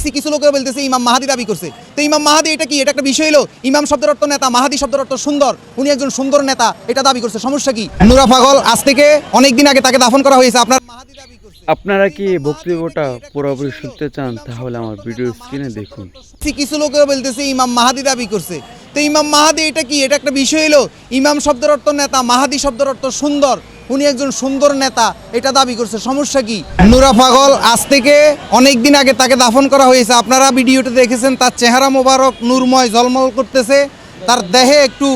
দেখছি কিছু লোকে বলতেছে ইমাম মাহাদি দাবি করছে। তো ইমাম মাহাদি এটা কি? এটা একটা বিষয় হলো ইমাম শব্দের অর্থ নেতা মাহাদি শব্দের অর্থ সুন্দর উনি একজন সুন্দর নেতা এটা দাবি করছে সমস্যা কি? নুরা পাগল আজ থেকে অনেক দিন আগে তাকে দাফন করা হয়েছে আপনার মাহাদি দাবি আপনারা কি বক্তব্যটা পুরোপুরি শুনতে চান তাহলে আমার ভিডিও স্ক্রিনে দেখুন। কিছু লোকে বলতেছে ইমাম মাহাদি দাবি করছে। তো ইমাম মাহাদি এটা কি? এটা একটা বিষয় হলো ইমাম শব্দের অর্থ নেতা মাহাদি শব্দের অর্থ সুন্দর উনি একজন সুন্দর নেতা, এটা দাবি করছে। সমস্যা কি? নুরা পাগল, আজ থেকে অনেক দিন আগে তাকে দাফন করা হয়েছে। আপনারা ভিডিওতে দেখেছেন, তার চেহারা মোবারক, নূরময় জলমল করতেছে। তার দেহে একটু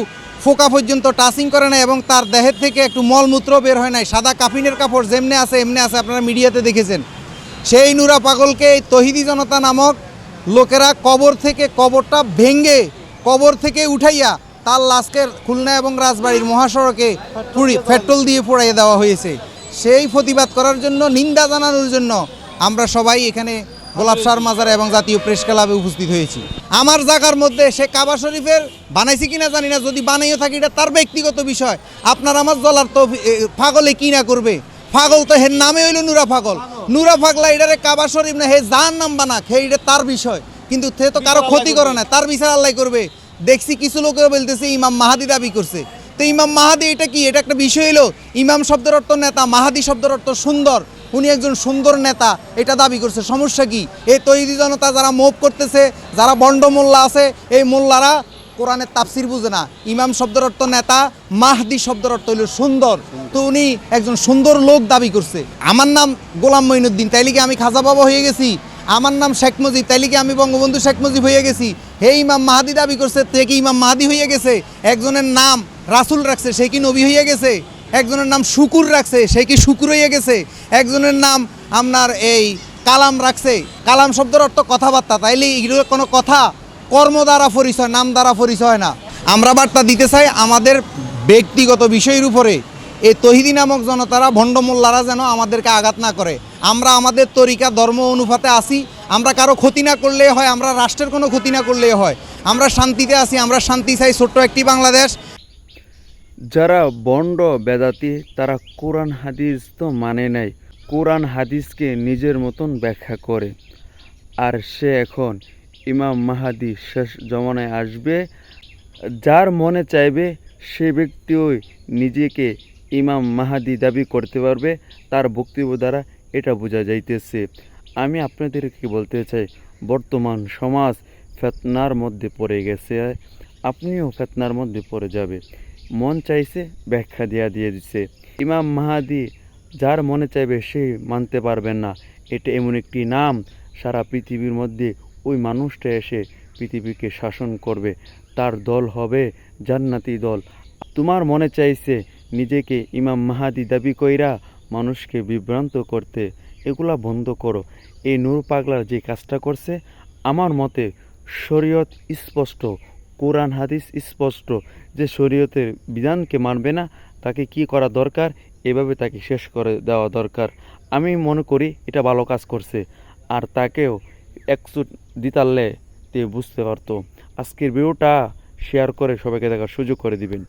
ফোকা পর্যন্ত টাচিং করে না এবং তার দেহের থেকে একটু মলমূত্র বের হয় নাই। সাদা কাফিনের কাপড় যেমনে আছে, এমনি আছে, আপনারা মিডিয়াতে দেখেছেন। সেই নুরা পাগলকে এই তহিদি জনতা নামক লোকেরা কবর থেকে কবরটা ভেঙ্গে কবর থেকে উঠাইয়া তার লাশকে খুলনা এবং রাজবাড়ির মহাসড়কে পুড়ি পেট্রোল দিয়ে পোড়াইয়ে দেওয়া হয়েছে। সেই প্রতিবাদ করার জন্য নিন্দা জানানোর জন্য আমরা সবাই এখানে গোলাপ সার মাজার এবং জাতীয় প্রেস ক্লাবে উপস্থিত হয়েছি। আমার জায়গার মধ্যে সে কাবা শরীফের বানাইছি কিনা জানি না যদি বানাইও থাকি এটা তার ব্যক্তিগত বিষয়। আপনার আমার জলার তো এ, পাগলে কি না করবে? পাগল তো হের নামে হইল নুরা পাগল। নুরা পাগলা এটারে কাবা শরীফ না হে যার নাম বানাক হে এটা তার বিষয়। কিন্তু সে তো কারও ক্ষতি করে না তার বিচার আল্লাহ করবে। দেখছি কিছু লোকে বলতেছে, ইমাম মাহাদি দাবি করছে। তো ইমাম মাহাদি, এটা কি? এটা একটা বিষয় হলো ইমাম শব্দের অর্থ নেতা, মাহাদি শব্দের অর্থ সুন্দর। উনি একজন সুন্দর নেতা, এটা দাবি করছে। সমস্যা কি? এই তৈরি জনতা যারা মোভ করতেছে, যারা বন্ড মোল্লা আছে, এই মোল্লারা কোরআনের তাফসির বুঝে না। ইমাম শব্দের অর্থ নেতা, মাহদি শব্দের অর্থ হইল সুন্দর। তো উনি একজন সুন্দর লোক দাবি করছে। আমার নাম গোলাম মঈনুদ্দিন, তাইলে কি আমি খাজা বাবা হয়ে গেছি? আমার নাম শেখ মুজিব, তাইলে কি আমি বঙ্গবন্ধু শেখ মুজিব হয়ে গেছি? হে ইমাম মাহাদি দাবি করছে, তে কি ইমাম মাহাদি হয়ে গেছে? একজনের নাম রাসুল রাখছে, সে কি নবী হয়ে গেছে? একজনের নাম শুকুর রাখছে, সে কি শুকুর হয়ে গেছে? একজনের নাম আপনার এই কালাম রাখছে। কালাম শব্দের অর্থ কথাবার্তা, তাইলে এগুলো কোনো কথা কর্ম দ্বারা পরিচয়, নাম দ্বারা পরিচয় না। আমরা বার্তা দিতে চাই আমাদের ব্যক্তিগত বিষয়ের উপরে। এই তহিদি নামক জনতারা ভণ্ডমোল্লারা যেন আমাদেরকে আঘাত না করে। আমরা আমাদের তরিকা, ধর্ম অনুপাতে আসি। আমরা কারও ক্ষতি না করলে হয়, আমরা রাষ্ট্রের কোনো ক্ষতি না করলে হয়। আমরা শান্তিতে আসি আমরা শান্তি চাই, ছোট্ট একটি বাংলাদেশ। যারা বন্ড বেদাতি, তারা কোরআন হাদিস তো মানে নাই। কোরআন হাদিসকে নিজের মতন ব্যাখ্যা করে। আর সে এখন ইমাম মাহাদি শেষ জমানায় আসবে, যার মনে চাইবে সে ব্যক্তিও নিজেকে ইমাম মাহাদি দাবি করতে পারবে, তার বক্তব্য দ্বারা এটা বোঝা যাইতেছে। আমি আপনাদেরকে বলতে চাই, বর্তমান সমাজ ফেতনার মধ্যে পড়ে গেছে। আপনিও ফেতনার মধ্যে পড়ে যাবে। মন চাইছে, ব্যাখ্যা দিয়া দিয়ে দিছে। ইমাম মাহাদি যার মনে চাইবে সে মানতে পারবেন না। এটা এমন একটি নাম, সারা পৃথিবীর মধ্যে ওই মানুষটা এসে পৃথিবীকে শাসন করবে। তার দল হবে জান্নাতি দল। তোমার মনে চাইছে, নিজেকে ইমাম মাহাদি দাবি কইরা মানুষকে বিভ্রান্ত করতে এগুলা বন্ধ করো। এই নূর পাগলার যে কাজটা করছে, আমার মতে শরীয়ত স্পষ্ট, কোরআন হাদিস স্পষ্ট যে শরীয়তের বিধানকে মানবে না, তাকে কি করা দরকার? এভাবে তাকে শেষ করে দেওয়া দরকার। আমি মনে করি এটা ভালো কাজ করছে। আর তাকেও একচুট দিতারলে তে বুঝতে পারতো। আজকের ভিডিওটা শেয়ার করে সবাইকে দেখার সুযোগ করে দিবেন।